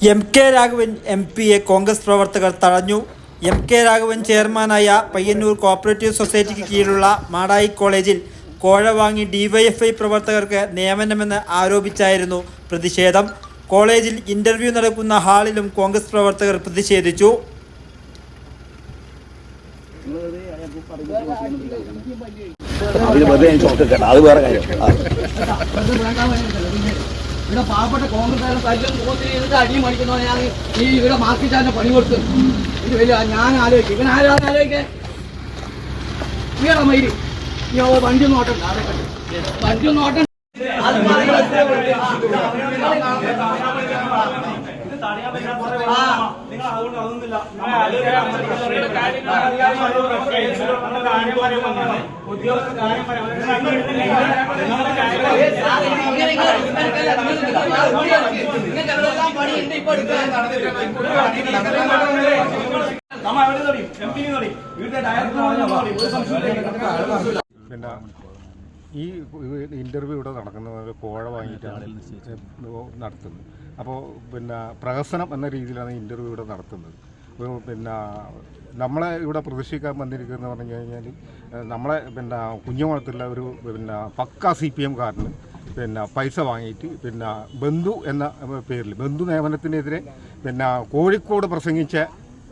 M K Raghavan M പിയെ കോൺഗ്രസ് പ്രവർത്തകർ തടഞ്ഞു. എം കെ രാഘവൻ ചെയർമാനായ പയ്യന്നൂർ കോപ്പറേറ്റീവ് സൊസൈറ്റിക്ക് കീഴിലുള്ള മാടായി കോളേജിൽ കോഴ വാങ്ങി ഡിവൈഎഫ്ഐ പ്രവർത്തകർക്ക് നിയമനമെന്ന് ആരോപിച്ചായിരുന്നു പ്രതിഷേധം. കോളേജിൽ ഇന്റർവ്യൂ നടക്കുന്ന ഹാളിലും കോൺഗ്രസ് പ്രവർത്തകർ പ്രതിഷേധിച്ചു. അത് വേറെ കാര്യം. ഇവിടെ പാവപ്പെട്ട കോൺഗ്രസ് തല്ലും പോത്തിന് ചെയ്തിട്ട് അടിയും മടിക്കുന്നവനെയാണ് ഈ ഇവിടെ മാർക്കിച്ചാന്റെ പണി കൊടുത്ത്. ഇത് വലിയ ഞാൻ ആലോചിക്കും. ഇവൻ ആരാണ് ആലോചിക്കേ? ഈയുടെ മയിൽ. ഈ വണ്ടി ഒന്നും വണ്ടി ഒന്നും ഇപ്പൊ എടുക്കാൻ പിന്നെ ഈ ഇന്റർവ്യൂ ഇവിടെ നടക്കുന്നത് കോഴ വാങ്ങിയിട്ടാണ് നടത്തുന്നത്. അപ്പോൾ പിന്നെ പ്രഹസനം എന്ന രീതിയിലാണ് ഇന്റർവ്യൂ ഇവിടെ നടത്തുന്നത്. പിന്നെ നമ്മളെ ഇവിടെ പ്രദർശിക്കാൻ വന്നിരിക്കുന്നത് പറഞ്ഞു കഴിഞ്ഞാൽ നമ്മളെ പിന്നെ കുഞ്ഞുമുളത്തുള്ള ഒരു പിന്നെ പക്ക സി പി എംകാരന് പിന്നെ പൈസ വാങ്ങിയിട്ട് പിന്നെ ബന്ധു എന്ന പേരിൽ ബന്ധു നിയമനത്തിനെതിരെ പിന്നെ കോഴിക്കോട് പ്രസംഗിച്ച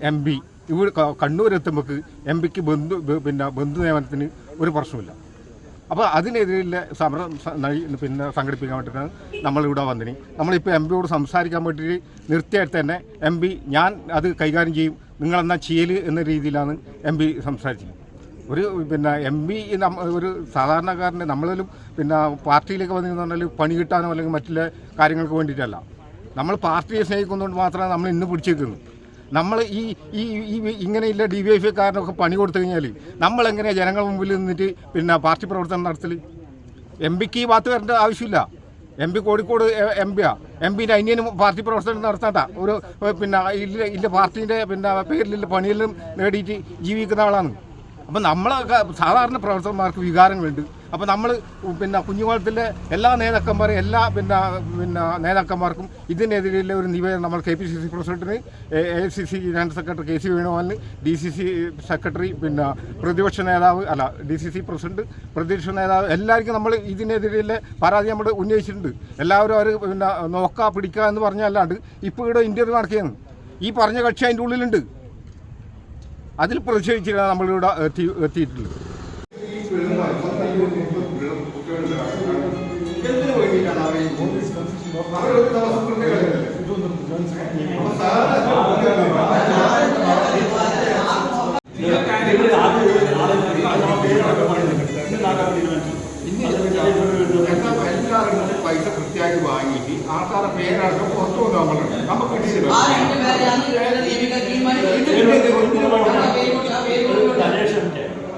എം പി ഇവിടെ കണ്ണൂരെത്തുമ്പോൾക്ക് കണ്ണൂരെത്തുമ്പോൾ എം പിക്ക് ബന്ധു പിന്നെ ബന്ധു നിയമനത്തിന് ഒരു പ്രശ്നമില്ല അപ്പോൾ അതിനെതിരെ സമരം പിന്നെ സംഘടിപ്പിക്കാൻ വേണ്ടിയിട്ടാണ് നമ്മളിവിടെ വന്നിനി. നമ്മളിപ്പോൾ എം പിയോട് സംസാരിക്കാൻ വേണ്ടിയിട്ട് നിർത്തിയായിട്ട് തന്നെ എം പി ഞാൻ അത് കൈകാര്യം ചെയ്യും. നിങ്ങളെന്നാ ചെയ്യൽ എന്ന രീതിയിലാണ് എം പി സംസാരിച്ചത് ഒരു പിന്നെ എം പി ഒരു സാധാരണക്കാരന്റെ നമ്മളിലും പിന്നെ പാർട്ടിയിലേക്ക് വന്നിരുന്നു പറഞ്ഞാൽ പണി കിട്ടാനോ അല്ലെങ്കിൽ മറ്റുള്ള കാര്യങ്ങൾക്ക് വേണ്ടിയിട്ടല്ല. നമ്മൾ പാർട്ടിയെ സ്നേഹിക്കുന്നതുകൊണ്ട് മാത്രമേ നമ്മൾ ഇന്ന് പിടിച്ചേക്കുന്നത്. നമ്മൾ ഈ ഈ ഇങ്ങനെയുള്ള ഡി വൈ എഫ് കാരനൊക്കെ പണി കൊടുത്തു കഴിഞ്ഞാൽ നമ്മളെങ്ങനെയാണ് ജനങ്ങളുടെ മുമ്പിൽ നിന്നിട്ട് പിന്നെ പാർട്ടി പ്രവർത്തനം നടത്തൽ എം പിക്ക് ഈ ഭാഗത്ത് വരേണ്ട ആവശ്യമില്ല. എം പി കോഴിക്കോട് എം പിയാ എം പിന്റെ അന്യനും പാർട്ടി പ്രവർത്തനം നടത്തണ്ട ഒരു പിന്നെ ഇല്ല ഇല്ല പാർട്ടീന്റെ പിന്നെ പേരിലുള്ള പണിയെല്ലാം നേടിയിട്ട് ജീവിക്കുന്ന ആളാണ്. അപ്പം നമ്മളൊക്കെ സാധാരണ പ്രവർത്തകന്മാർക്ക് വികാരങ്ങളുണ്ട്. അപ്പോൾ നമ്മൾ പിന്നെ കുഞ്ഞുകാലത്തിലെ എല്ലാ നേതാക്കന്മാരും എല്ലാ പിന്നെ പിന്നെ നേതാക്കന്മാർക്കും ഇതിനെതിരെയുള്ള ഒരു നിവേദനം നമ്മൾ കെ പി സി സി പ്രസിഡന്റിന് A C C general secretary K C വേണുഗോപാലിന് D C C secretary പിന്നെ പ്രതിപക്ഷ നേതാവ് അല്ല ഡി സി സി പ്രസിഡന്റ് പ്രതിപക്ഷ നേതാവ് എല്ലാവർക്കും നമ്മൾ ഇതിനെതിരെയുള്ള പരാതി നമ്മൾ ഉന്നയിച്ചിട്ടുണ്ട്. എല്ലാവരും അവർ പിന്നെ നോക്കുക പിടിക്കുക എന്ന് പറഞ്ഞല്ലാണ്ട് ഇപ്പോൾ ഇവിടെ ഇന്റർവ്യൂ നടക്കുകയാണ്. ഈ പറഞ്ഞ കക്ഷി അതിന്റെ ഉള്ളിലുണ്ട്. അതിൽ പ്രതിഷേധിച്ചിട്ടാണ് നമ്മളിവിടെ എത്തി എത്തിയിട്ടുള്ളത്. എല്ലാവരും പൈസ കൃത്യമായിട്ട് വാങ്ങിയിട്ട് ആൾക്കാരുടെ പേരടക്കം പുറത്തു വന്നു നമ്മളുണ്ട് നമുക്ക് കിട്ടിയില്ല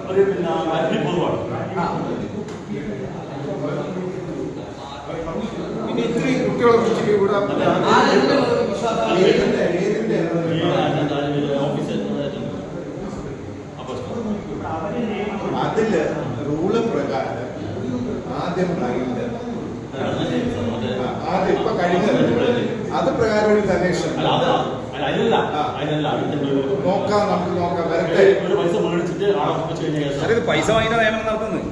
ഒരു പിന്നെ അഗ്നിപൂർവമാണ് പിന്നെ ഇത്രയും കുട്ടികളെ വിളിച്ചിട്ട് ഇവിടെ അതിൽ റൂൾ പ്രകാരം ആദ്യം ബ്ലൈൻഡ് ആദ്യം ഇപ്പൊ കഴിഞ്ഞത് അത് പ്രകാരം ഒരു ധനേഷൻ നോക്കാം നമുക്ക് നോക്കാം. വരട്ടെ. ഒരു പൈസ വാങ്ങിയിട്ട് നിയമനം നടത്തുന്നത്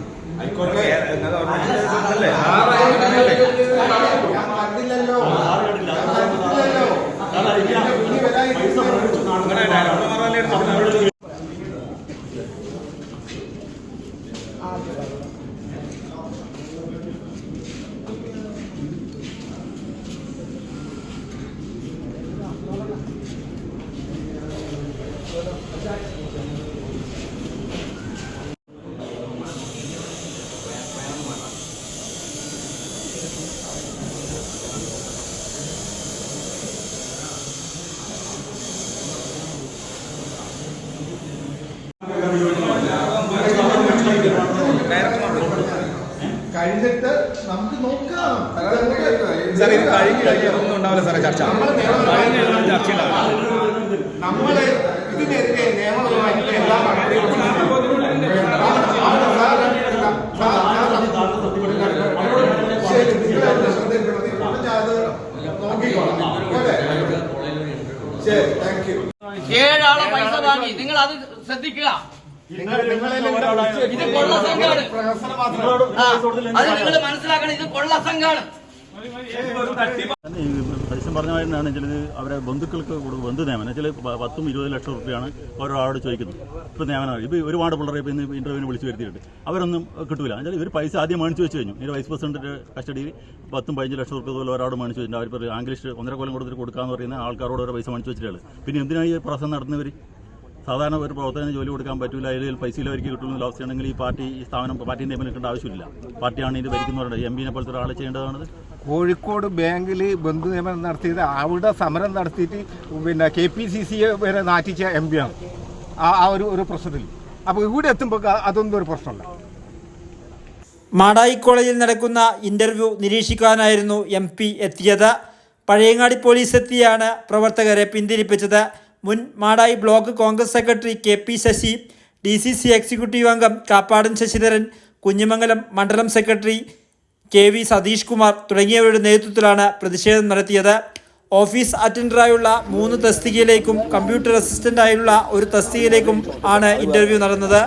ഞാൻ പറഞ്ഞില്ലല്ലോ ഞാൻ പറഞ്ഞില്ലല്ലോ സാറേ ഇത് കഴിഞ്ഞ് കഴിഞ്ഞാൽ ഒന്നും ഉണ്ടാവില്ല സാറേ ചർച്ച. കഴിഞ്ഞ് ചർച്ച ഏഴാളെ പൈസ വാങ്ങി. നിങ്ങൾ അത് ശ്രദ്ധിക്കുക ഇത് കൊള്ള സംഘാണ് അത് നിങ്ങൾ മനസ്സിലാക്കണം. ഇത് കൊള്ള സംഘാണ് പരസ്യം പറഞ്ഞ മാതിരിയാണ് ചില അവരെ ബന്ധുക്കൾക്ക് ബന്ധു നിയമനം. ചില പത്തും ഇരുപത് ലക്ഷം റുപ്യാണ് ഓരോ ആളോട് ചോദിക്കുന്നത്. ഇപ്പോൾ നിയമനം ഇപ്പോൾ ഒരുപാട് പിള്ളേരെ ഇപ്പോൾ ഇന്ന് ഇന്റർവ്യൂവിന് വിളിച്ച് വരുത്തിയിട്ടുണ്ട്. അവരൊന്നും കിട്ടൂല. എന്നുവെച്ചാൽ ഇവർ പൈസ ആദ്യം മേടിച്ച് വെച്ച് കഴിഞ്ഞു. ഇതിന്റെ വൈസ് പ്രസിഡന്റിന്റെ കസ്റ്റഡിയിൽ പത്തും പതിനഞ്ച് ലക്ഷം റുപ്യ പോലെ ഒരാളോട് മേടിച്ച് വെച്ചിട്ടുണ്ട്. അവർ ആംഗ്ലീഷ് ഒന്നര കൊല്ലം കൊടുത്തിട്ട് കൊടുക്കാന്ന് പറയുന്ന ആൾക്കാരോട് ഓരോ പൈസ മേടിച്ച് വെച്ചിട്ടുള്ളത് പിന്നെ എന്തിനാണ് ഈ പ്രശ്നം നടത്തുന്നവർ സാധാരണ ഒരു പ്രവർത്തകന് ജോലി കൊടുക്കാൻ പറ്റില്ല അതിൽ പൈസ അവർക്ക് കിട്ടുന്ന അവസ്ഥയാണെങ്കിൽ ഈ പാർട്ടി ഈ സ്ഥാപനം പാർട്ടീന്റെ നിയമനം കിട്ടേണ്ട ആവശ്യമില്ല. പാർട്ടിയാണ് ഇത് ഭരിക്കുന്നവരുടെ എം പിനെ പോലത്തെ ഒരാളെ ചെയ്യേണ്ടതാണ്. കോഴിക്കോട് ബാങ്കിൽ ബന്ധു നിയമനം നടത്തിയത് അവിടെ സമരം നടത്തിയിട്ട് പിന്നെ കെ പി സി സിയെ വരെ നാറ്റിച്ച എം പിയാണ്. ആ ആ ഒരു ഒരു പ്രശ്നത്തിൽ. അപ്പോൾ ഇവിടെ എത്തുമ്പോൾ അതൊന്നും ഒരു പ്രശ്നമല്ല. മാടായി കോളേജിൽ നടക്കുന്ന ഇന്റർവ്യൂ നിരീക്ഷിക്കാനായിരുന്നു എം പി എത്തിയത്. പഴയങ്ങാടി പോലീസ് എത്തിയാണ് പ്രവർത്തകരെ പിന്തിരിപ്പിച്ചത്. മുൻ Madayi block Congress secretary K P Sasi D C C executive അംഗം കാപ്പാടൻ ശശിധരൻ കുഞ്ഞിമംഗലം മണ്ഡലം secretary K V Satheesh Kumar തുടങ്ങിയവരുടെ നേതൃത്വത്തിലാണ് പ്രതിഷേധം നടത്തിയത്. ഓഫീസ് അറ്റൻഡറായുള്ള മൂന്ന് തസ്തികയിലേക്കും കമ്പ്യൂട്ടർ അസിസ്റ്റന്റായുള്ള ഒരു തസ്തികയിലേക്കും ആണ് ഇന്റർവ്യൂ നടന്നത്.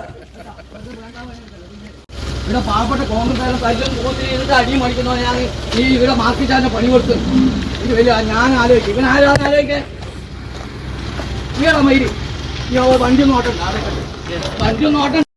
ഇവിടെ പാവപ്പെട്ട കോൺഗ്രസ് അടിയും ഈ ഇവിടെ മാർക്കിച്ചാന്റെ പണി കൊടുത്തു ഞാൻ ആലോചിക്കും. ഇവൻ ആരാന്ന് വണ്ടി നോട്ടം വണ്ടി നോട്ടം